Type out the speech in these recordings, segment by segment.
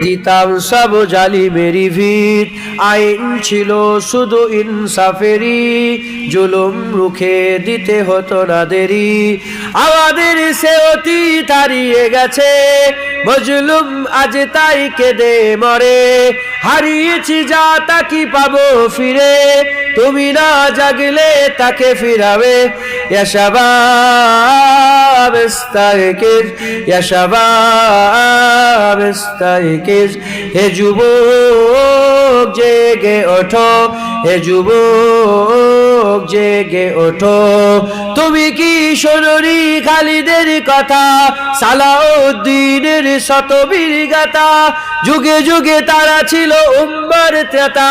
দিতাম সব জালি মেরি ভিত আইন ছিল শুধু ইনসাফেরি জুলুম রুখে দিতে হতো না দেরি। আমাদের সে অতি তাড়িয়ে গেছে মজলুম আজ তাই কেঁদে মরে। হারিয়েছি যা তাকি পাবো ফিরে, তুমি না জাগলে তাকে ফিরাবে। ইস্তাইকির ইয়াশাবাব ইস্তাইকির হে যুবক জেগে ওঠো, হে যুবক জেগে ওঠো। তুমি কি শোনি খালিদের কথা, সালাউদ্দিনের শতবীর গাথা? যুগে যুগে তারা ছিল উম্মার ত্রেতা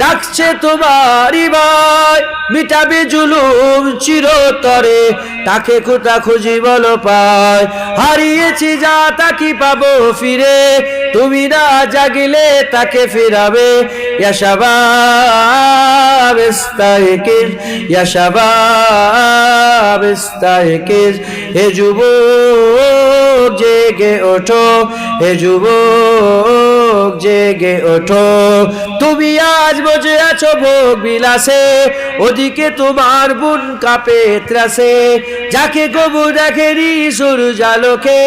ডাকছে তোমারই ভাই, মিটাবে জুলুম চিরতরে, তাকে কোথা খুঁজি বলো পায় হারিয়েছি যা তাকি পাবো ফিরে, তুমি না জাগিলে তাকে ফিরাবে। ইয়াশাবাব ইস্তাইকির ইয়াশাবাব ইস্তাইকির, হে যুবক। জেগে ওঠো, হে যুবক জেগে ওঠো। তুমি আজ বসে আছো ভোগ বিলাসে, ওদিকে তোমার বুন কাপে ত্রাসে। যাকে গবু দেখেনি সূর্যালোকে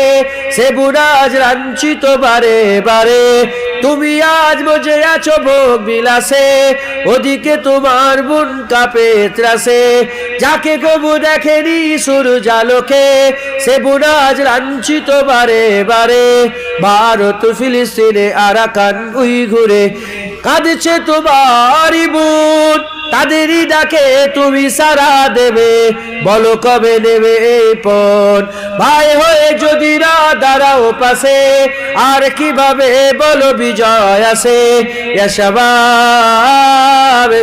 সে বুড়াজ রাঞ্চিত বারে বারে। তুমি আজ বসে আছো ভোগ বিলাসে, ওদিকে তোমার বুন কাপে ত্রাসে। যাকে গবু দেখেনি সূর্যালোকে সে বুড়াজ লাঞ্ছিত বারে বারে, ভারত ফিলিস্তিনে আরাকান উই ঘুরে। কাঁদছে তোমারই বুন তাদেরই ডাকে তুমি সারা দেবে। বলো কবে নেবে এই পণ ভাই হয়ে যদি না দাঁড়াও পাশে, আর কীভাবে বলো বিজয় আসে? ইয়াশাবাব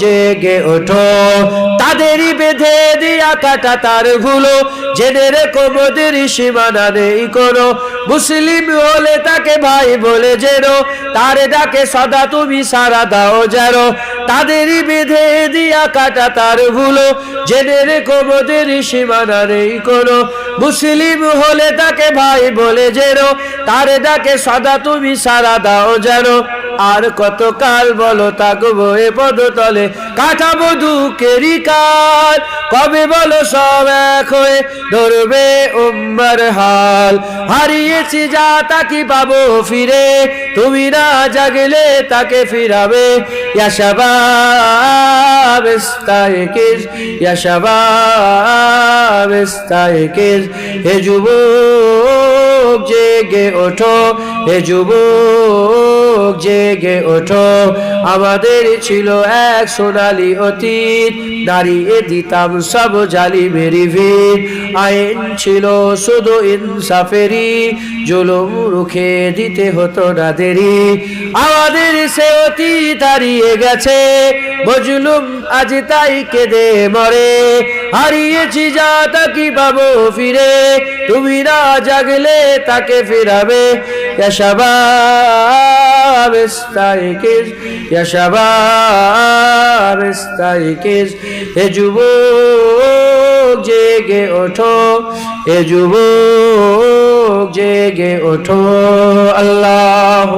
জেগে ওঠো। তাদেরই বেঁধে দিয়া কাটা তারগুলো জেনে রেখো মোদের সীমানা নেই কোনো। মুসলিম হলে তাকে ভাই বলে জেনো তার ডাকে সদা তুমি সারা দাও যেন তাদেরই বেঁধে দিয়া কাটা তার ভুলো। জেনে রেখো মোদের সীমানা নেই কোনো। মুসলিম হলে তাকে ভাই বলে জেনো তার ডাকে সদা তুমি সারা দাও যেন আর কত কাল বলো তাকবো এ পদতলে? কাটাবো দুঃখেরই কাল। কবে বলো সব এক হয়ে ধরবে উম্মার হাল? হারিয়েছি যা তাকি পাবো ফিরে? তুমি না জাগলে তাকে ফিরাবে। হে যুবক, জেগে ওঠো। হে যুবক জেগে ওঠো। আমাদের ছিল এক সোনালি অতীত, দাঁড়িয়ে দিতাম সব জালি মেরি ভিড়। আইন ছিল শুধু ইনসাফেরি জুলুম রুখে দিতে হতো না দেরি। আমাদের সে অতীত হারিয়ে গেছে মজলুম আজ তাই কেঁদে মরে। হারিয়েছি যা তাকি পাবো ফিরে, তুমি না জাগলে তাকে ফেরাবে। ফিরাবে ইয়াশাবাব ইস্তাইকিজ ইয়াশাবাব ইস্তাইকিজ হে যুবক জেগে ওঠো হে যুবক জেগে ওঠো আল্লাহ